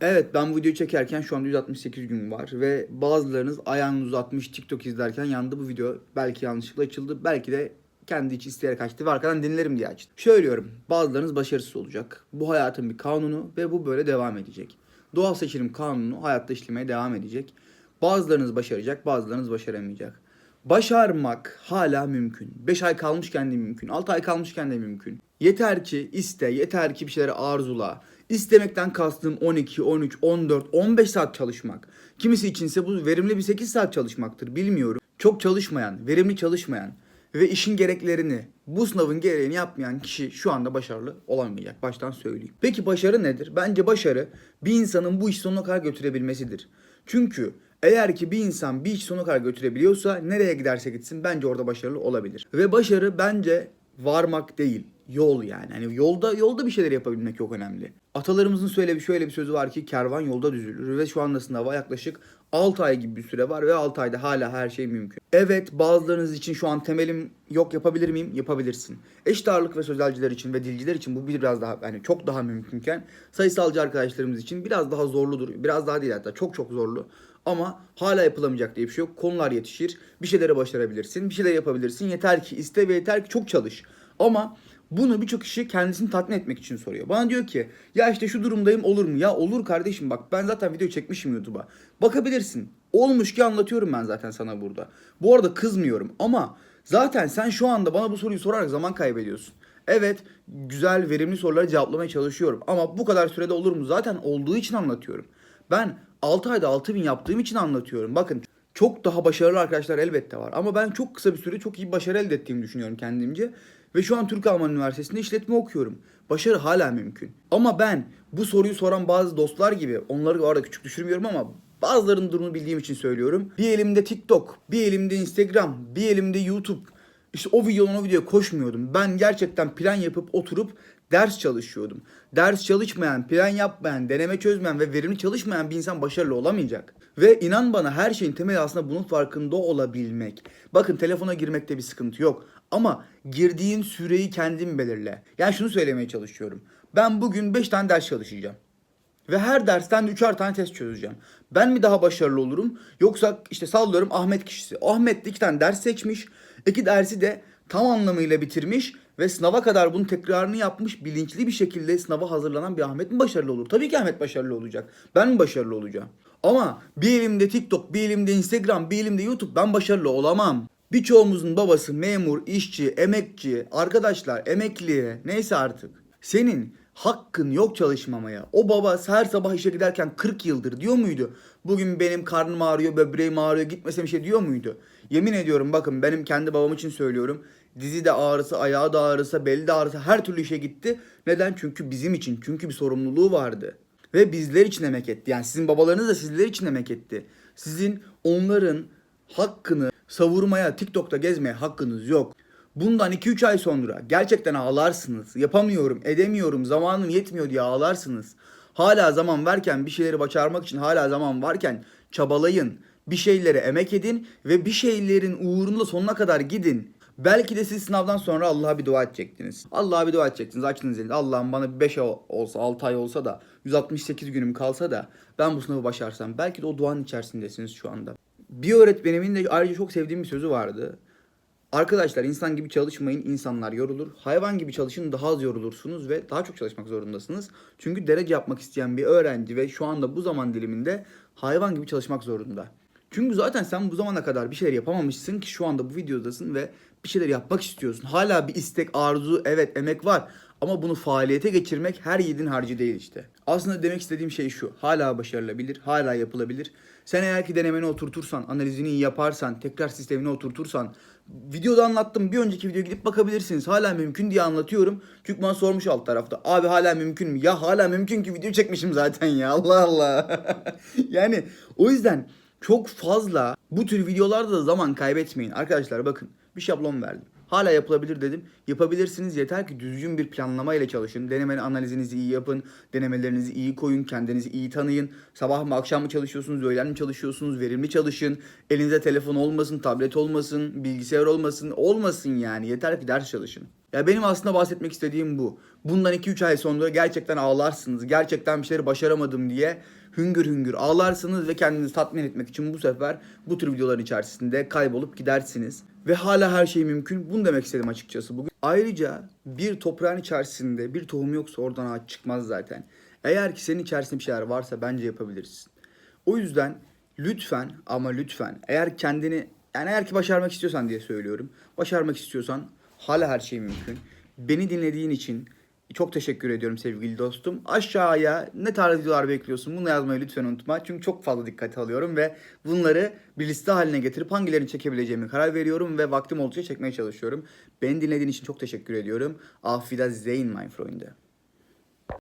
Evet ben videoyu çekerken şu anda 168 gün var ve bazılarınız ayağını uzatmış TikTok izlerken yandı bu video. Belki yanlışlıkla açıldı belki de kendi içi isteyerek açtı ve arkadan dinlerim diye açtı. Söylüyorum bazılarınız başarısız olacak. Bu hayatın bir kanunu ve bu böyle devam edecek. Doğal seçilim kanunu hayatta işlemeye devam edecek. Bazılarınız başaracak bazılarınız başaramayacak. Başarmak hala mümkün. 5 ay kalmışken de mümkün. 6 ay kalmışken de mümkün. Yeter ki iste, yeter ki bir şeyleri arzula. İstemekten kastım 12, 13, 14, 15 saat çalışmak. Kimisi içinse bu verimli bir 8 saat çalışmaktır bilmiyorum. Çok çalışmayan, verimli çalışmayan ve işin gereklerini, bu sınavın gereğini yapmayan kişi şu anda başarılı olamayacak. Baştan söyleyeyim. Peki başarı nedir? Bence başarı bir insanın bu işi sonuna kadar götürebilmesidir. Çünkü eğer ki bir insan bir iş sonuna kadar götürebiliyorsa nereye giderse gitsin bence orada başarılı olabilir. Ve başarı bence varmak değil, yol yani. Hani yolda yolda bir şeyler yapabilmek çok önemli. Atalarımızın şöyle bir şöyle bir sözü var ki kervan yolda düzülür ve şu anda sınava yaklaşık 6 ay gibi bir süre var ve 6 ayda hala her şey mümkün. Evet bazılarınız için şu an temelim yok yapabilir miyim? Yapabilirsin. Eşit ağırlık ve sözelciler için ve dilciler için bu biraz daha yani çok daha mümkünken sayısalcı arkadaşlarımız için biraz daha zorludur. Biraz daha değil hatta çok çok zorlu. Ama hala yapılamayacak diye bir şey yok. Konular yetişir. Bir şeylere başarabilirsin. Bir şeyler yapabilirsin. Yeter ki iste ve yeter ki çok çalış. Ama bunu birçok kişi kendisini tatmin etmek için soruyor. Bana diyor ki ya işte şu durumdayım olur mu? Ya olur kardeşim bak ben zaten video çekmişim YouTube'a. Bakabilirsin. Olmuş ki anlatıyorum ben zaten sana burada. Bu arada kızmıyorum ama zaten sen şu anda bana bu soruyu sorarak zaman kaybediyorsun. Evet güzel verimli soruları cevaplamaya çalışıyorum ama bu kadar sürede olur mu? Zaten olduğu için anlatıyorum. Ben 6 ayda 6000 yaptığım için anlatıyorum. Bakın çok daha başarılı arkadaşlar elbette var. Ama ben çok kısa bir sürede çok iyi başarı elde ettiğimi düşünüyorum kendimce. Ve şu an Türk Alman Üniversitesi'nde işletme okuyorum. Başarı hala mümkün. Ama ben bu soruyu soran bazı dostlar gibi onları bu arada küçük düşürmüyorum ama bazılarının durumunu bildiğim için söylüyorum. Bir elimde TikTok, bir elimde Instagram, bir elimde YouTube. İşte o videodan o videoya koşmuyordum. Ben gerçekten plan yapıp oturup ders çalışıyordum. Ders çalışmayan, plan yapmayan, deneme çözmeyen ve verimli çalışmayan bir insan başarılı olamayacak. Ve inan bana her şeyin temeli aslında bunun farkında olabilmek. Bakın telefona girmekte bir sıkıntı yok. Ama girdiğin süreyi kendin belirle. Yani şunu söylemeye çalışıyorum. Ben bugün 5 tane ders çalışacağım. Ve her dersten 3'er tane test çözeceğim. Ben mi daha başarılı olurum? Yoksa işte sallıyorum Ahmet kişisi. Ahmet de 2 tane ders seçmiş. İki dersi de tam anlamıyla bitirmiş ve sınava kadar bunun tekrarını yapmış bilinçli bir şekilde sınava hazırlanan bir Ahmet mi başarılı olur? Tabii ki Ahmet başarılı olacak. Ben mi başarılı olacağım? Ama bir elimde TikTok, bir elimde Instagram, bir elimde YouTube ben başarılı olamam. Birçoğumuzun babası memur, işçi, emekçi, arkadaşlar, emekli neyse artık. Senin hakkın yok çalışmamaya. O baba her sabah işe giderken 40 yıldır diyor muydu? Bugün benim karnım ağrıyor, böbreğim ağrıyor, gitmesem bir şey diyor muydu? Yemin ediyorum bakın benim kendi babam için söylüyorum. Dizi de ağrısı, ayağı da ağrısa, beli de ağrısa her türlü işe gitti. Neden? Çünkü bizim için. Çünkü bir sorumluluğu vardı. Ve bizler için emek etti. Yani sizin babalarınız da sizler için emek etti. Sizin onların hakkını savurmaya, TikTok'ta gezmeye hakkınız yok. Bundan 2-3 ay sonra gerçekten ağlarsınız. Yapamıyorum, edemiyorum, zamanım yetmiyor diye ağlarsınız. Hala zaman varken bir şeyleri başarmak için hala zaman varken çabalayın. Bir şeylere emek edin ve bir şeylerin uğrunda sonuna kadar gidin. Belki de siz sınavdan sonra Allah'a bir dua edecektiniz. Allah'a bir dua edecektiniz. Açtınız elini. Allah'ım bana 5 ay olsa, 6 ay olsa da 168 günüm kalsa da ben bu sınavı başarsam. Belki de o duanın içerisindesiniz şu anda. Bir öğretmenimin de ayrıca çok sevdiğim bir sözü vardı. Arkadaşlar insan gibi çalışmayın, insanlar yorulur. Hayvan gibi çalışın, daha az yorulursunuz ve daha çok çalışmak zorundasınız. Çünkü derece yapmak isteyen bir öğrenci ve şu anda bu zaman diliminde hayvan gibi çalışmak zorunda. Çünkü zaten sen bu zamana kadar bir şeyler yapamamışsın ki şu anda bu videodasın ve bir şeyler yapmak istiyorsun. Hala bir istek, arzu, evet emek var. Ama bunu faaliyete geçirmek her yiğidin harcı değil işte. Aslında demek istediğim şey şu. Hala başarılabilir, hala yapılabilir. Sen eğer ki denemeni oturtursan, analizini iyi yaparsan, tekrar sistemini oturtursan, videoda anlattım. Bir önceki videoya gidip bakabilirsiniz. Hala mümkün diye anlatıyorum. Bana sormuş alt tarafta. Abi hala mümkün mü? Ya hala mümkün ki video çekmişim zaten ya. Allah Allah. yani o yüzden çok fazla bu tür videolarda da zaman kaybetmeyin. Arkadaşlar bakın bir şablon verdim. Hala yapılabilir dedim. Yapabilirsiniz yeter ki düzgün bir planlama ile çalışın. Deneme analizinizi iyi yapın. Denemelerinizi iyi koyun. Kendinizi iyi tanıyın. Sabah mı akşam mı çalışıyorsunuz, öğlen mi çalışıyorsunuz, verimli çalışın. Elinizde telefon olmasın, tablet olmasın, bilgisayar olmasın. Olmasın yani. Yeter ki ders çalışın. Ya benim aslında bahsetmek istediğim bu. Bundan 2-3 ay sonra gerçekten ağlarsınız. Gerçekten bir şeyleri başaramadım diye hüngür hüngür ağlarsınız ve kendinizi tatmin etmek için bu sefer bu tür videoların içerisinde kaybolup gidersiniz. Ve hala her şey mümkün. Bunu demek istedim açıkçası bugün. Ayrıca bir toprağın içerisinde bir tohum yoksa oradan ağaç çıkmaz zaten. Eğer ki senin içerisinde bir şeyler varsa bence yapabilirsin. O yüzden lütfen ama lütfen eğer kendini yani eğer ki başarmak istiyorsan diye söylüyorum. Başarmak istiyorsan hala her şey mümkün. Beni dinlediğin için çok teşekkür ediyorum sevgili dostum. Aşağıya ne tarz videolar bekliyorsun bunu yazmayı lütfen unutma. Çünkü çok fazla dikkat alıyorum ve bunları bir liste haline getirip hangilerini çekebileceğimi karar veriyorum ve vaktim oldukça çekmeye çalışıyorum. Beni dinlediğin için çok teşekkür ediyorum. Auf Wiedersehen mein Freunde.